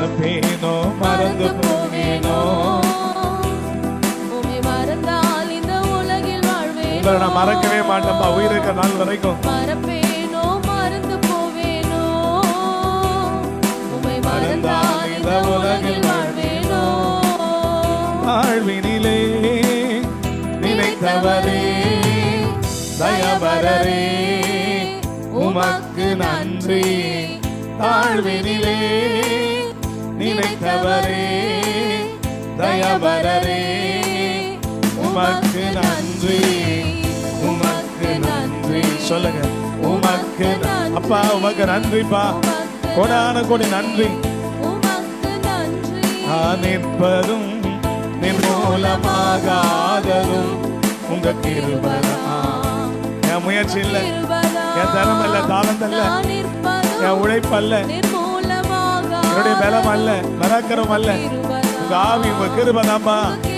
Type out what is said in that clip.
மறப்பேனோ மறந்து போவேனோ மறந்தால் இந்த உலகில் வாழ்வேனோ. நான் மறக்கவே மாட்டேன்ப்பா உயிர் இருக்கிற நாள் வரைக்கும். மறப்பேனோ மறந்து போவேனோ உம்மை மறந்தால் இந்த உலகில் வாழ்வேனோ. வாழ்வினிலே நினைத்தவரே தயவரரே உமக்கு நன்றி. தாழ்வினிலே நினைத்தவரே தயவரரே உமக்கு நன்றி உமக்கு நன்றி. சொல்லுங்க உமக்கு அப்பா உமக்கு நன்றிப்பா. கொடான கொடி நன்றி. உமக்கு நன்றி. நான் நிற்பதும் நிர்மூலமாகாததும் உங்க கிருபதா என் முயற்சி இல்ல. என் திறமை இல்ல தாளம் நிற்பதும் என் உழைப்பு அல்ல. நிர்மூலமாக என்னுடைய பலம் அல்ல பராக்கிரம் அல்ல உங்க ஆவி உங்க கிருபதாம்பா உங்க